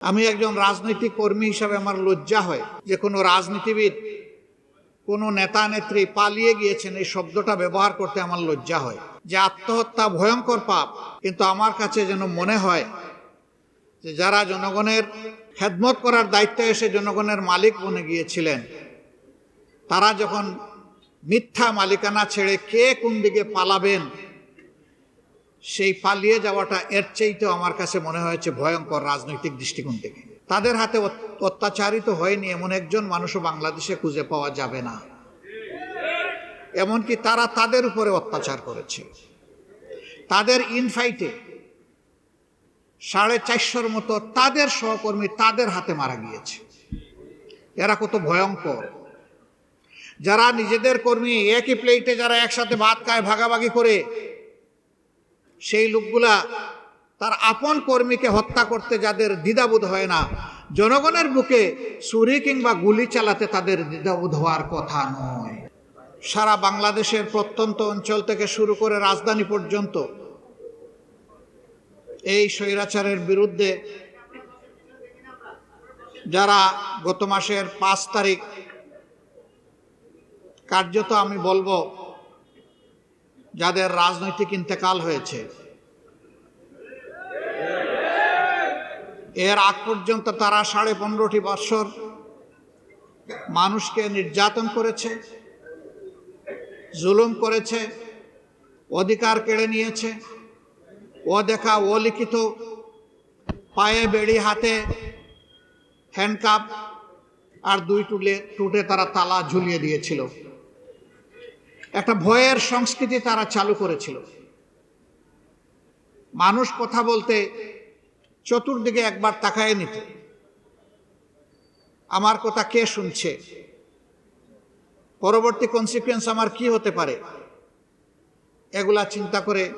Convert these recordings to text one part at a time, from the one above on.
আমি একজন রাজনৈতিক কর্মী হিসাবে আমার লজ্জা হয় যে কোনো রাজনীতিবিদ, কোনো নেতা নেত্রী পালিয়ে গিয়েছেন এই শব্দটা ব্যবহার করতে আমার লজ্জা হয়। যে আত্মহত্যা ভয়ঙ্কর পাপ, কিন্তু আমার কাছে যেন মনে হয় যে যারা জনগণের খেদমত করার দায়িত্বে এসে জনগণের মালিক বনে গিয়েছিলেন, তারা যখন মিথ্যা মালিকানা ছেড়ে কে কোন দিকে পালাবেন সেই পালিয়ে যাওয়াটা এর চাইতেও আমার কাছে মনে হয়েছে ভয়ঙ্কর রাজনৈতিক দৃষ্টিকোণ থেকে। তাদের হাতে অত্যাচারিত হয়নি এমন একজন মানুষও বাংলাদেশে খুঁজে পাওয়া যাবে না। এমনকি তারা তাদের উপরে অত্যাচার করেছে। তাদের ইনফাইটে সাড়ে চারশোর মতো তাদের সহকর্মী তাদের হাতে মারা গিয়েছে। এরা কত ভয়ঙ্কর। যারা নিজেদের কর্মী একই প্লেটে যারা একসাথে ভাত খায়, ভাগাভাগি করে সেই লোকগুলা তার আপন কর্মীকে হত্যা করতে যাদের দ্বিধাবোধ হয় না, জনগণের বুকে ছুরি কিংবা গুলি চালাতে তাদের দ্বিধাবোধ হওয়ার কথা নয়। সারা বাংলাদেশের প্রত্যন্ত অঞ্চল থেকে শুরু করে রাজধানী পর্যন্ত এই স্বৈরাচারের বিরুদ্ধে যারা গত মাসের পাঁচ তারিখ কার্যত আমি বলব, যাদের রাজনৈতিক ইন্তেকাল হয়েছে এর আগ পর্যন্ত তারা সাড়ে পনেরোটি বৎসর মানুষকে নির্যাতন করেছে, জুলুম করেছে, অধিকার কেড়ে নিয়েছে ও দেখা ও লিখিত পায়ে, বেড়ি, হাতে হ্যান্ডকাপ আর দুই টুলে, টুটে তারা তালা ঝুলিয়ে দিয়েছিল। একটা ভয়ের সংস্কৃতি তারা চালু করেছিল। মানুষ কথা বলতে চতুর্দিকে একবার তাকায় নিত। আমার কথা কে শুনছে? পরবর্তী কনসিকুয়েন্স আমার কি হতে পারে? এগুলা চিন্তা করে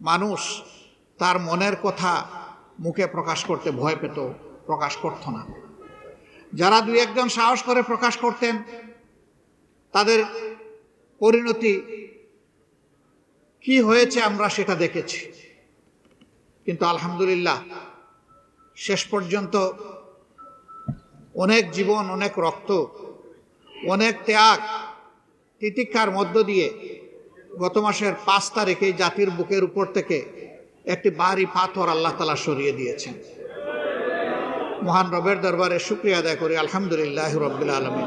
মানুষ তার মনের কথা মুখে প্রকাশ করতে ভয় পেত, প্রকাশ করত না। যারা দুই একজন সাহস করে প্রকাশ করতেন, তাদের পরিণতি কি হয়েছে আমরা সেটা দেখেছি। কিন্তু আলহামদুলিল্লাহ, শেষ পর্যন্ত অনেক জীবন, অনেক রক্ত, অনেক ত্যাগ, তিতিক্ষার মধ্য দিয়ে গত মাসের পাঁচ তারিখে জাতির বুকের উপর থেকে একটি বাড়ি পাথর আল্লাহ তালা সরিয়ে দিয়েছেন। মহান রবের দরবারে শুক্রিয়া আদায় করি, আলহামদুলিল্লাহ রবিল আলমী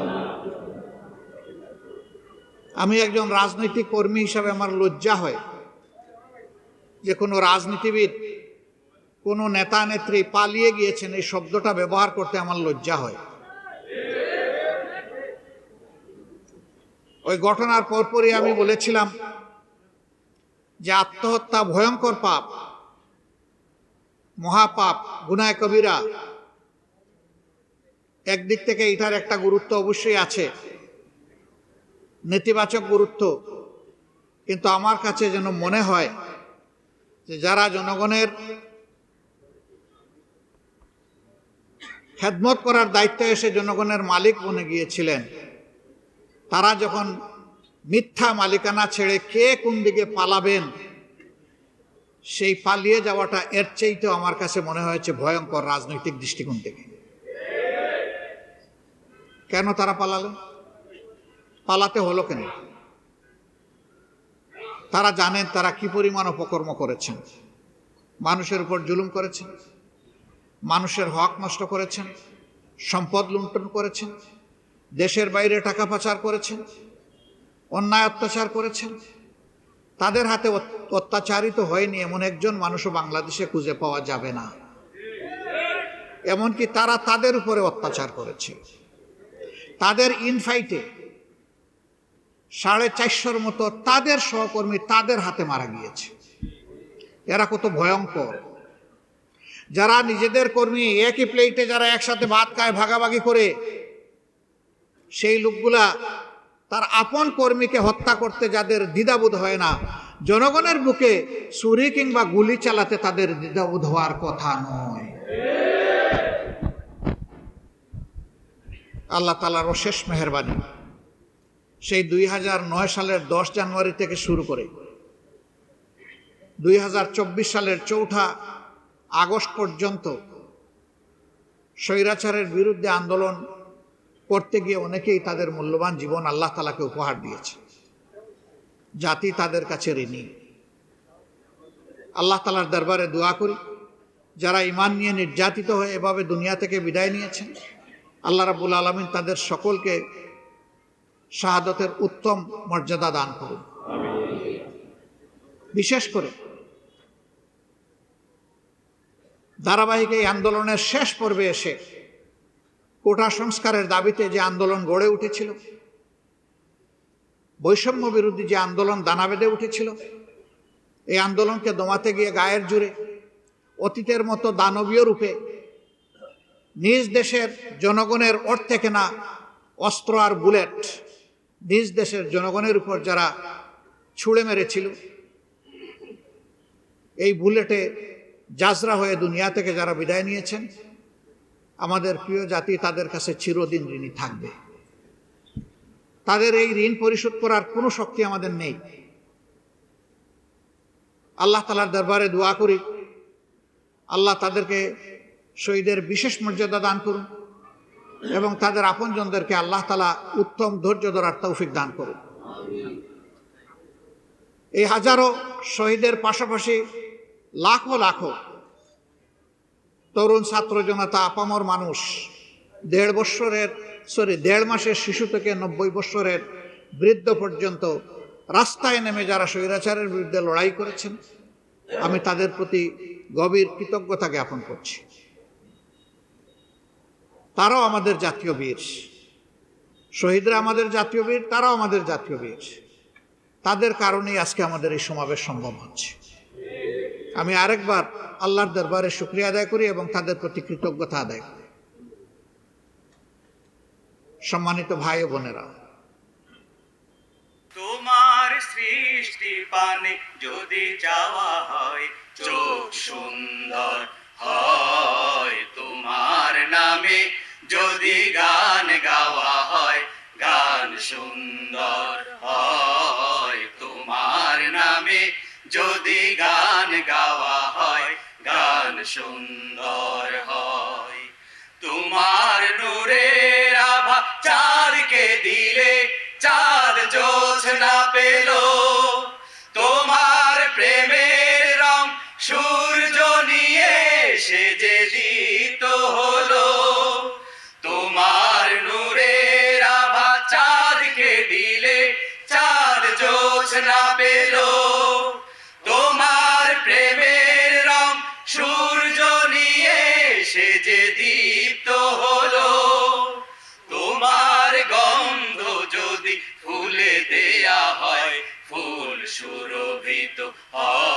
আমি একজন রাজনৈতিক কর্মী হিসাবে আমার লজ্জা হয় যে কোনো রাজনীতিবিদ কোনো নেতা নেত্রী পালিয়ে গিয়েছেন, এই শব্দটা ব্যবহার করতে আমার লজ্জা হয়। ওই ঘটনার পরপরই আমি বলেছিলাম যে আত্মহত্যা ভয়ঙ্কর পাপ, মহাপাপ, গুনায় কবিরা। একদিক থেকে এটার একটা গুরুত্ব অবশ্যই আছে, নেতিবাচক গুরুত্ব। কিন্তু আমার কাছে যেন মনে হয় যে যারা জনগণের খেদমত করার দায়িত্বে এসে জনগণের মালিক বনে গিয়েছিলেন। তারা যখন মিথ্যা মালিকানা ছেড়ে কে কোন দিকে পালাবেন, সেই পালিয়ে যাওয়াটা এর চাইতেও আমার কাছে মনে হয়েছে ভয়ঙ্কর রাজনৈতিক দৃষ্টিকোণ থেকে। কেন তারা পালালে পালাতে হলো কেন? তারা জানেন তারা কি পরিমাণ অপকর্ম করেছেন। মানুষের উপর জুলুম করেছেন। মানুষের হক নষ্ট করেছেন, সম্পদ লুণ্ঠন করেছেন, দেশের বাইরে টাকা পাচার করেছেন, অন্যায় অত্যাচার করেছেন। তাদের হাতে অত- অত্যাচারিত হয়নি এমন একজন মানুষও বাংলাদেশে খুঁজে পাওয়া যাবে না। এমনকি তারা তাদের উপরে অত্যাচার করেছে। তাদের ইনফাইটে সাড়ে চারশোর মতো তাদের সহকর্মী তাদের হাতে মারা গিয়েছে। এরা কত ভয়ঙ্কর। যারা নিজেদের কর্মী, একই প্লেটে যারা একসাথে ভাত খায়, ভাগাভাগি করে, সেই লোকগুলা তার আপন কর্মীকে হত্যা করতে যাদের দ্বিধাবোধ হয় না, জনগণের বুকে ছুরি কিংবা গুলি চালাতে তাদের দ্বিধাবোধ হওয়ার কথা নয়। আল্লাহ তালার অশেষ মেহরবানি। সেই দুই হাজার নয় সালের দশ জানুয়ারি থেকে শুরু করে, দুই হাজার চব্বিশ সালের চৌঠা আগস্ট পর্যন্ত স্বৈরাচারের বিরুদ্ধে আন্দোলন করতে গিয়ে অনেকেই তাদের মূল্যবান জীবন আল্লাহ তালাকে উপহার দিয়েছে। জাতি তাদের কাছে ঋণী। আল্লাহ তালার দরবারে দোয়া করি যারা ইমান নিয়ে নির্যাতিত হয়ে এভাবে দুনিয়া থেকে বিদায় নিয়েছেন আল্লাহ রাবুল আলমিন তাদের সকলকে শাহাদতের উত্তম মর্যাদা দান করুন। বিশেষ করে ধারাবাহিক এই আন্দোলনের শেষ পর্বে এসে কোটা সংস্কারের দাবিতে যে আন্দোলন গড়ে উঠেছিল, বৈষম্য বিরোধী যে আন্দোলন দানা বেঁধে উঠেছিল, এই আন্দোলনকে দমাতে গিয়ে গায়ের জুড়ে অতীতের মতো দানবীয় রূপে নিজ দেশের জনগণের অর্থে কেনা অস্ত্র আর বুলেট নিজ দেশের জনগণের উপর যারা ছুঁড়ে মেরেছিল, এই বুলেটে জাজরা হয়ে দুনিয়া থেকে যারা বিদায় নিয়েছেন, আমাদের প্রিয় জাতি তাদের কাছে চিরদিন ঋণী থাকবে। তাদের এই ঋণ পরিশোধ করার কোনো শক্তি আমাদের নেই। আল্লাহ তালার দরবারে দোয়া করি। আল্লাহ তাদেরকে শহীদের বিশেষ মর্যাদা দান করুন এবং তাদের আপনজনদেরকে আল্লাহ তালা উত্তম ধৈর্য ধরার তৌফিক দান করুন। এই হাজারো শহীদের পাশাপাশি লাখো লাখো তরুণ ছাত্র জনতা, আপামর মানুষ, দেড় বৎসরের সরি দেড় মাসের শিশু থেকে নব্বই বৎসরের বৃদ্ধ পর্যন্ত রাস্তায় নেমে যারা স্বৈরাচারের বিরুদ্ধে লড়াই করেছেন, আমি তাদের প্রতি গভীর কৃতজ্ঞতা জ্ঞাপন করছি। তারাও আমাদের জাতীয় বীর। শহীদরা আমাদের জাতীয় বীর, তারাও আমাদের জাতীয় বীর। তাদের কারণেই আজকে আমাদের এই সমাবেশ সম্ভব হচ্ছে। আমি আরেকবার আল্লাহর দরবারে শুক্রিয়া আদায় করি এবং তাদের প্রতি কৃতজ্ঞতা আদায় করি। সম্মানিত ভাই ও বোনেরা, তোমার সৃষ্টি পানে যদি যাওয়া হয়, চোখ সুন্দর হয়। তোমার নামে যদি গান গাওয়া হয়, গান সুন্দর হয়। তোমার নামে যদি গান গাওয়া হয়, গান সুন্দর হয়। তোমার নূরের আভা চাঁদকে দিলে, চাঁদ জোছনা পেল। তোমার প্রেমের রং সূর্য নিয়ে সে যে দিত হলো। তোমার নূরের আভা চাঁদকে দিলে, চাঁদ জোছনা পেল। হয় ফুল সুরভিত হয়।